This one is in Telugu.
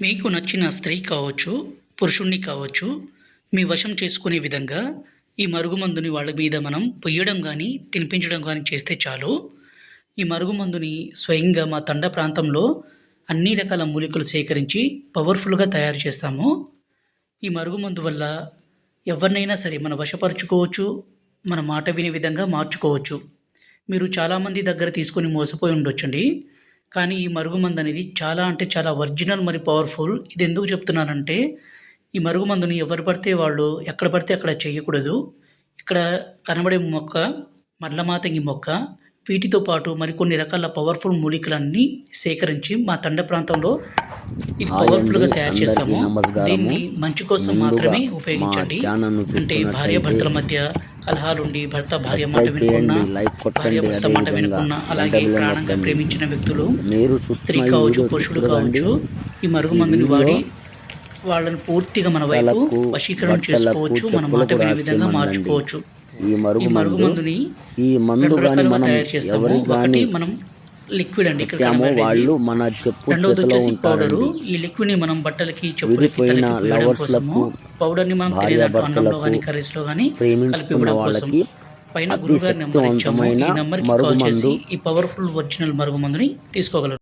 మీకు నచ్చిన స్త్రీ కావచ్చు పురుషుణ్ణి కావచ్చు మీ వశం చేసుకునే విధంగా ఈ మరుగుమందుని వాళ్ళ మీద మనం పొయ్యడం కానీ తినిపించడం కానీ చేస్తే చాలు. ఈ మరుగుమందుని స్వయంగా మా తండ ప్రాంతంలో అన్ని రకాల మూలికలు సేకరించి పవర్ఫుల్గా తయారు చేస్తాము. ఈ మరుగుమందు వల్ల ఎవరినైనా సరే మన వశపరుచుకోవచ్చు మన మాట వినే విధంగా మార్చుకోవచ్చు. మీరు చాలామంది దగ్గర తీసుకొని మోసపోయి ఉండొచ్చండి. కానీ ఈ మరుగుమందు అనేది చాలా అంటే చాలా ఒరిజినల్ మరి పవర్ఫుల్ ఇది ఎందుకు చెప్తున్నానంటే ఈ మరుగుమందుని ఎవరు పడితే వాళ్ళు ఎక్కడ పడితే అక్కడ చేయకూడదు. ఇక్కడ కనబడే మొక్క మల్లమాతంగి మొక్క వీటితో పాటు మరికొన్ని రకాల పవర్ఫుల్ మూలికలన్నీ సేకరించి మా తండ ప్రాంతంలో ఇది హాయ్ పవర్ఫుల్గా అండి, తయారు చేస్తాము. దీన్ని మంచి కోసం మాత్రమే ఉపయోగించండి అంటే భార్య భర్తల మధ్య కలహాలుండి భర్త భార్య మాట వినుకున్నా భార్య భర్త మాట వినుకున్నా అలాగే ప్రాణంగా. ప్రేమించిన వ్యక్తులు స్త్రీ కావచ్చు పురుషుడు. కావచ్చు ఈ మరుగుమందుని వాడి వాళ్ళని పూర్తిగా మన వైపు వశీకరణ చేసుకోవచ్చు మన మాట వినే విధంగా. మార్చుకోవచ్చు ఈ మరుగు మందు మరుగుమందుని ఈ మందు కానీ మనం ఎవరికి కానీ మనం లిక్విడ్ అండి. ఇక్కడ. వాళ్ళు మన చెప్పు రెండవది వచ్చేసి పౌడరు ఈ లిక్విడ్ని మనం బట్టలకి చెప్పులకి లవర్స్లకు, కోసము పౌడర్ని మనం తెలియదు అన్నంలో కానీ కర్రీస్లో కానీ కలిపి ఇవ్వడం కోసం పైన అతి గురుగారి నెంబర్ ఇచ్చాము. ఈ శక్తివంతమైన నెంబర్కి కాల్ చేసి ఈ పవర్ఫుల్ ఒరిజినల్ మరుగుమందుని తీసుకోగలరు.